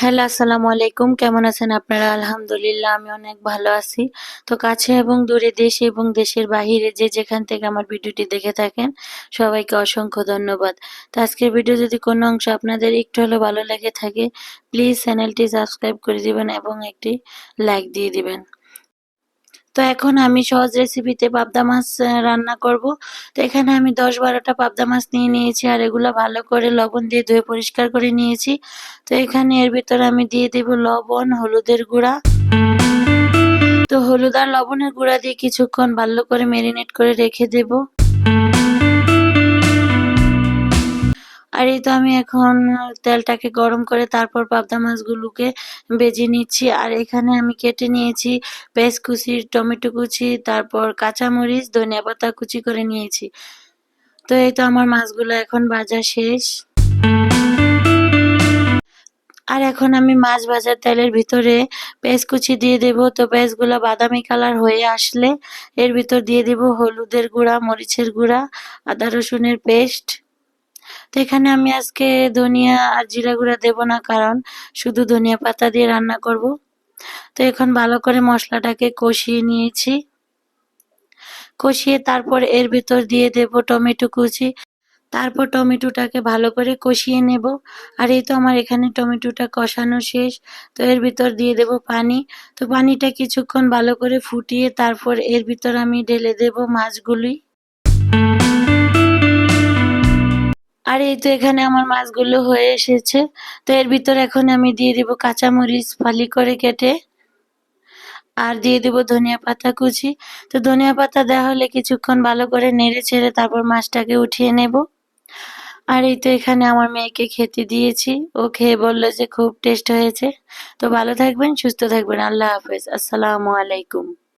Hello, আসসালামু আলাইকুম। কেমন আছেন আপনারা? আলহামদুলিল্লাহ, আমি অনেক ভালো আছি। তো কাছে এবং দূরে দেশ এবং দেশের বাহিরে যে যেখান থেকে আমার ভিডিওটি দেখে থাকেন, সবাইকে অসংখ্য ধন্যবাদ। তো আজকের ভিডিও যদি কোনো অংশ আপনাদের একটু হলেও ভালো লেগে থাকে প্লিজ চ্যানেলটি সাবস্ক্রাইব করে দিবেন এবং একটি লাইক দিয়ে দিবেন। তো এখন আমি সহজ রেসিপিতে পাবদা মাছ রান্না করব। তো এখানে আমি দশ বারোটা পাবদা মাছ নিয়ে নিয়েছি আর এগুলো ভালো করে লবণ দিয়ে ধুয়ে পরিষ্কার করে নিয়েছি। তো এখানে এর ভিতরে আমি দিয়ে দেব লবণ, হলুদের গুঁড়া। তো হলুদ আর লবণের গুঁড়া দিয়ে কিছুক্ষণ ভালো করে ম্যারিনেট করে রেখে দেব। আর এই তো আমি এখন তেলটাকে গরম করে তারপর পাবদা মাছগুলোকে বেজে নিচ্ছি। আর এখানে আমি কেটে নিয়েছি পেঁয়াজ কুচি, টমেটো কুচি, তারপর কাঁচামরিচ, ধনিয়া পাতা কুচি করে নিয়েছি। তো এই তো আমার মাছগুলো এখন ভাজা শেষ। আর এখন আমি মাছ ভাজার তেলের ভিতরে পেঁয়াজ কুচি দিয়ে দেব। তো পেঁয়াজগুলো বাদামি কালার হয়ে আসলে এর ভিতর দিয়ে দেব হলুদের গুঁড়া, মরিচের গুঁড়া, আদা রসুনের পেস্ট। তো এখানে আমি আজকে ধনিয়া আর জিরা গুঁড়া দেবো না, কারণ শুধু ধনিয়া পাতা দিয়ে রান্না করব। তো এখন ভালো করে মশলাটাকে কষিয়ে নিয়েছি। কষিয়ে তারপর এর ভিতর দিয়ে দেব টমেটো কুচি। তারপর টমেটোটাকে ভালো করে কষিয়ে নেব। আর এই তো আমার এখানে টমেটোটা কষানো শেষ। তো এর ভিতর দিয়ে দেব পানি। তো পানিটা কিছুক্ষণ ভালো করে ফুটিয়ে তারপর এর ভিতর আমি ঢেলে দেব মাছগুলি। আর, এই তো এখানে আমার মাছগুলো হয়ে এসেছে। তো এর ভিতর এখন আমি দিয়ে দেব কাঁচামরিচ ফালি করে কেটে, আর দিয়ে দেব ধনিয়া পাতা কুচি। তো ধনিয়া পাতা দেওয়া হলে কিছুক্ষণ ভালো করে নেড়ে ছেড়ে তারপর মাছটাকে উঠিয়ে নেব। আর এই তো এখানে আমার মেয়েকে খেতে দিয়েছি। ও খেয়ে বলল যে খুব টেস্ট হয়েছে। তো ভালো থাকবেন, সুস্থ থাকবেন। আল্লাহ হাফেজ। আসসালামু আলাইকুম।